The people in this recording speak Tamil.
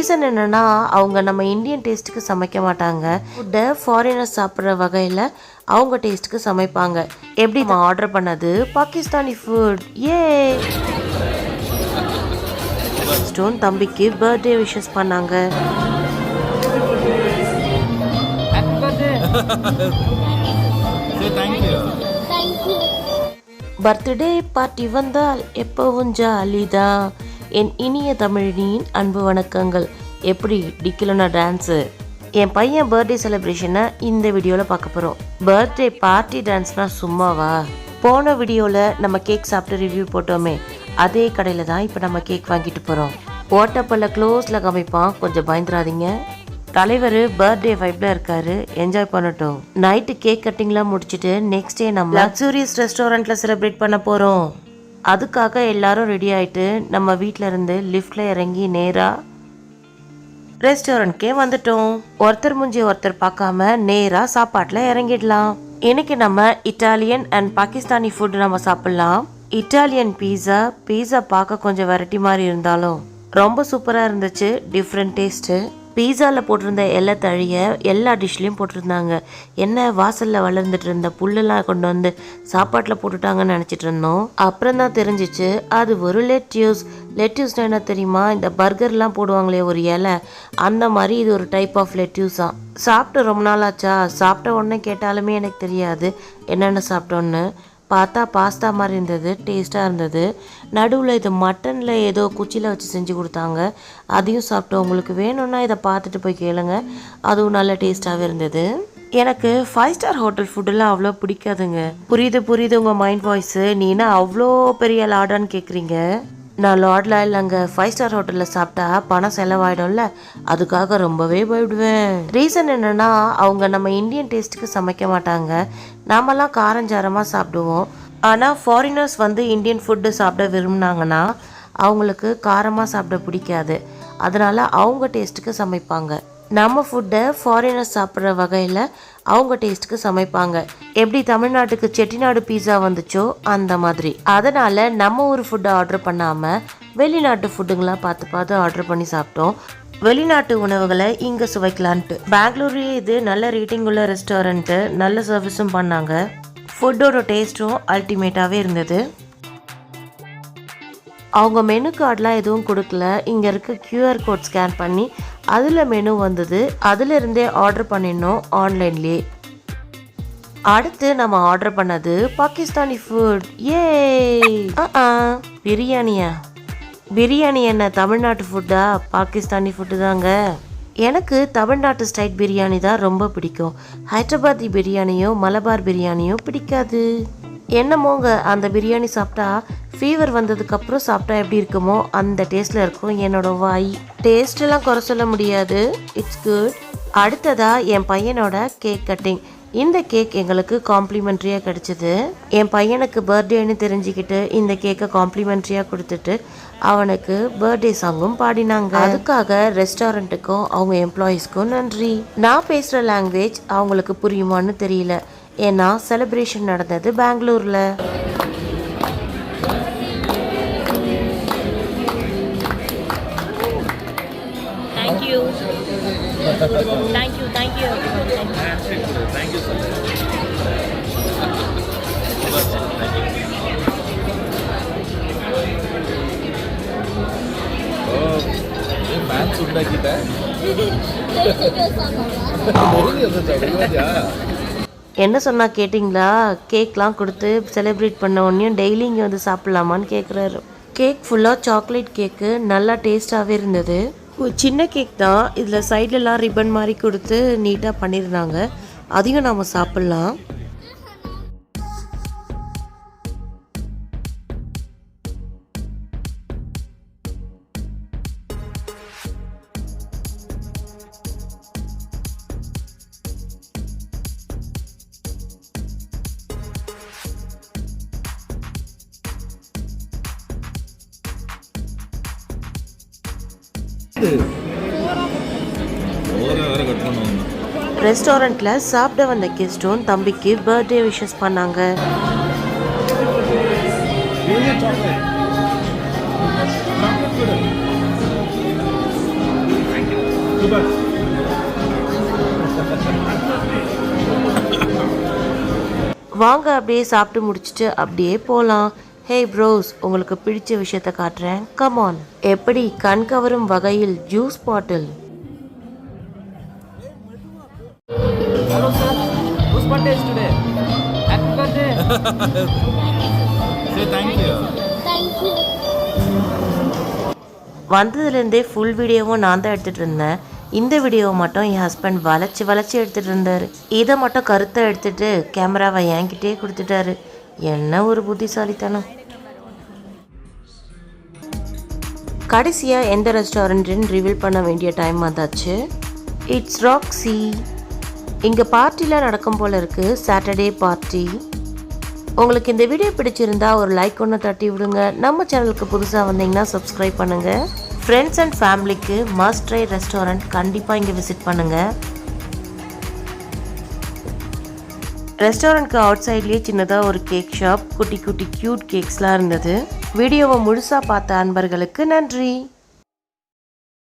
ரீசன் என்னன்னா அவங்க நம்ம இந்தியன் டேஸ்ட்டுக்கு சமைக்க மாட்டாங்க. ஃபுட்டை ஃபாரினர்ஸ் சாப்பிட்ற வகையில் அவங்க டேஸ்ட்டுக்கு சமைப்பாங்க. எப்படி நம்ம ஆர்டர் பண்ணது? பாகிஸ்தானி ஃபுட் ஏ ஸ்டோன் தம்பிக்கு பர்த்டே விஷஸ் பண்ணாங்க. பர்த்டே பார்ட்டி வந்தால் எப்பவும் ஜாலிதான் என் இனிய தமிழினியின் அன்பு வணக்கங்கள். எப்படி டிக்கிலோனா டான்ஸு என் பையன் பர்த்டே செலிப்ரேஷனை இந்த வீடியோவில் பார்க்க போகிறோம் பர்த்டே பார்ட்டி டான்ஸ்னால் சும்மாவா? போன வீடியோவில் நம்ம கேக் சாப்பிட்டு ரிவ்யூ போட்டோமே. அதே கடையில் தான் இப்போ நம்ம கேக் வாங்கிட்டு போகிறோம் ஓட்டப்பல்ல க்ளோஸில் காமிப்பான். கொஞ்சம் பயந்துடாதீங்க. தலைவர் பர்த்டே வைப்பில் இருக்காரு. என்ஜாய் பண்ணட்டும். நைட்டு கேக் கட்டிங்லாம் முடிச்சுட்டு நெக்ஸ்ட் டே நம்ம லக்ஸூரியஸ் ரெஸ்டாரண்ட்டில் செலிப்ரேட் பண்ண போகிறோம் அதுக்காக எல்லாரும் ரெடி ஆகிட்டு நம்ம வீட்டில் இருந்து லிஃப்ட்ல இறங்கி நேராக ரெஸ்டாரண்ட்கே வந்துட்டோம். ஒருத்தர் முஞ்சி ஒருத்தர் பார்க்காம நேராக சாப்பாட்டில் இறங்கிடலாம். இன்னைக்கு நம்ம இட்டாலியன் அண்ட் பாகிஸ்தானி ஃபுட் நம்ம சாப்பிட்லாம். இட்டாலியன் பீஸா பீஸா பார்க்க கொஞ்சம் வெரைட்டி மாதிரி இருந்தாலும் ரொம்ப சூப்பராக இருந்துச்சு டிஃப்ரெண்ட் டேஸ்ட்டு பீஸாவில் போட்டிருந்த எல்லா தழியை எல்லா டிஷ்லேயும் போட்டிருந்தாங்க. என்ன வாசலில் வளர்ந்துட்டு இருந்த புல்லெல்லாம் கொண்டு வந்து சாப்பாட்டில் போட்டுட்டாங்கன்னு நினச்சிட்டு இருந்தோம். அப்புறம் தான் தெரிஞ்சிச்சு அது ஒரு லெட்யூஸ் லெட்யூஸ்னா என்ன தெரியுமா? இந்த பர்கர்லாம் போடுவாங்களே ஒரு இலை. அந்த மாதிரி இது ஒரு டைப் ஆஃப் லெட்யூஸாக சாப்பிட்டு ரொம்ப நாள் ஆச்சா? சாப்பிட்ட உடனே கேட்டாலுமே எனக்கு தெரியாது. என்னென்ன சாப்பிட்டோன்னு. பார்த்தா பாஸ்தா மாதிரி இருந்தது டேஸ்ட்டாக இருந்தது. நடுவில் இது மட்டனில் ஏதோ குச்சியில் வச்சு செஞ்சு கொடுத்தாங்க. அதையும் சாப்பிட்டோம். உங்களுக்கு வேணும்னா இதை பார்த்துட்டு போய் கேளுங்க. அதுவும் நல்ல டேஸ்ட்டாகவே இருந்தது. எனக்கு ஃபைவ் ஸ்டார் ஹோட்டல் ஃபுட்டெல்லாம் அவ்வளோ பிடிக்காதுங்க. புரியுது புரியுது உங்கள் மைண்ட் வாய்ஸு நீனா அவ்வளோ பெரிய லாடான்னு கேட்குறீங்க நான் லார்டில் இல்லைங்க ஃபைவ் ஸ்டார் ஹோட்டலில் சாப்பிட்டா பணம் செலவாயிடும்ல அதுக்காக ரொம்பவே பயப்படுவேன். ரீசன் என்னென்னா அவங்க நம்ம இந்தியன் டேஸ்ட்டுக்கு சமைக்க மாட்டாங்க. நாமெல்லாம் காரஞ்சாரமாக சாப்பிடுவோம். ஆனால் ஃபாரினர்ஸ் வந்து இந்தியன் ஃபுட்டு சாப்பிட விரும்புனாங்கன்னா அவங்களுக்கு காரமாக சாப்பிட பிடிக்காது. அதனால் அவங்க டேஸ்ட்டுக்கு சமைப்பாங்க. நம்ம ஃபுட்டை ஃபாரினர்ஸ் சாப்பிட்ற வகையில் அவங்க டேஸ்ட்டுக்கு சமைப்பாங்க. எப்படி தமிழ்நாட்டுக்கு செட்டிநாடு பீஸா வந்துச்சோ அந்த மாதிரி. அதனால நம்ம ஊர் ஃபுட்டை ஆர்டர் பண்ணாமல் வெளிநாட்டு ஃபுட்டுங்களா பார்த்து பார்த்து ஆர்டர் பண்ணி சாப்பிட்டோம். வெளிநாட்டு உணவுகளை இங்கே சுவைக்கலான்ட்டு. பெங்களூர்லேயே இது நல்ல ரேட்டிங் உள்ள ரெஸ்டாரண்ட்டு நல்ல சர்வீஸும் பண்ணாங்க. ஃபுட்டோட டேஸ்ட்டும் அல்டிமேட்டாகவே இருந்தது. அவங்க மெனு கார்டெலாம் எதுவும் கொடுக்கல. இங்கே இருக்க கியூஆர் கோட் ஸ்கேன் பண்ணி அதில் மெனு வந்தது. அதில் இருந்தே ஆர்டர் பண்ணிடணும் ஆன்லைன்லேயே அடுத்து நம்ம ஆர்டர் பண்ணது பாகிஸ்தானி ஃபுட் ஏ பிரியாணியா? பிரியாணி என்ன தமிழ்நாட்டு ஃபுட்டா பாகிஸ்தானி ஃபுட்டு தாங்க. எனக்கு தமிழ்நாட்டு ஸ்டைல் பிரியாணி தான் ரொம்ப பிடிக்கும். ஹைதராபாத்தி பிரியாணியும் மலபார் பிரியாணியும் பிடிக்காது. என்னமோங்க அந்த பிரியாணி சாப்பிட்டா ஃபீவர் வந்ததுக்கப்புறம் சாப்பிட்டா எப்படி இருக்குமோ அந்த டேஸ்ட்டில் இருக்கும் என்னோட வாய். டேஸ்ட்டெல்லாம் குறை சொல்ல முடியாது. இட்ஸ் குட் அடுத்ததாக என் பையனோட கேக் கட்டிங் இந்த கேக் எங்களுக்கு காம்ப்ளிமெண்ட்ரியாக கிடச்சிது. என் பையனுக்கு பர்த்டேன்னு தெரிஞ்சுக்கிட்டு இந்த கேக்கை காம்ப்ளிமெண்ட்ரியாக கொடுத்துட்டு அவனுக்கு பர்த்டே சாங்கும் பாடினாங்க. அதுக்காக ரெஸ்டாரண்ட்டுக்கும் அவங்க எம்ப்ளாயீஸ்க்கும் நன்றி. நான் பேசுகிற லாங்குவேஜ் அவங்களுக்கு புரியுமான்னு தெரியல. ஏன்னா செலிப்ரேஷன் நடந்தது பெங்களூரில் Thank you. thank you, thank you. Fans ಉಂಟಾಕಿದ್ದೆ ಇವಾಗ என்ன சொன்னால் கேட்டிங்களா? கேக்லாம் கொடுத்து செலிப்ரேட் பண்ண உடனே டெய்லி இங்கே வந்து சாப்பிட்லாமான்னு கேட்குறாரு கேக் ஃபுல்லாக சாக்லேட் கேக்கு நல்லா டேஸ்ட்டாகவே இருந்தது. சின்ன கேக் தான். இதில் சைட்லலாம் ரிப்பன் மாதிரி கொடுத்து நீட்டாக பண்ணியிருந்தாங்க அதையும் நாம் சாப்பிட்லாம். ரெஸ்டாரண்ட்டில் சாப்பிட வந்த கெஸ்ட்டும் தம்பிக்கு பர்த்டே விஷஸ் பண்ணாங்க. வாங்க அப்படியே சாப்பிட்டு முடிச்சிட்டு அப்படியே போகலாம் ஹே ப்ரோஸ் உங்களுக்கு பிடிச்ச விஷயத்த காட்டுறேன். கமான் எப்படி கண் கவரும் வகையில் juice bottle Hello sir, whose birthday is today? Happy birthday! Say thank you. வந்ததுலேருந்தே ஃபுல் வீடியோவும் நான் தான் எடுத்துகிட்டு இருந்தேன். இந்த வீடியோவை மட்டும் என் ஹஸ்பண்ட் வளைச்சி வளைச்சி எடுத்துகிட்டு இருந்தார். இதை மட்டும் கருத்தை எடுத்துட்டு கேமராவை என்கிட்டயே கொடுத்துட்டாரு. என்ன ஒரு புத்திசாலித்தனம். கடைசியாக எந்த ரெஸ்டாரண்ட்டுன்னு ரிவீல் பண்ண வேண்டிய டைம் வந்தாச்சு. இட்ஸ் ராக்ஸி இங்கே பார்ட்டிலாம் நடக்கும் போல் இருக்குது சாட்டர்டே பார்ட்டி உங்களுக்கு இந்த வீடியோ பிடிச்சிருந்தா ஒரு லைக் ஒன்று தட்டி விடுங்க. நம்ம சேனலுக்கு புதுசாக வந்தீங்கன்னா சப்ஸ்கிரைப் பண்ணுங்கள் ஃப்ரெண்ட்ஸ் அண்ட் ஃபேமிலிக்கு மஸ்ட் ட்ரை ரெஸ்டாரண்ட் கண்டிப்பாக இங்கே விசிட் பண்ணுங்கள் ரெஸ்டாரண்ட்க்கு அவுட் சைட்லேயே சின்னதாக ஒரு கேக் ஷாப் குட்டி குட்டி க்யூட் கேக்ஸ்லாம் இருந்தது. வீடியோவை முழுசாக பார்த்த அன்பர்களுக்கு நன்றி.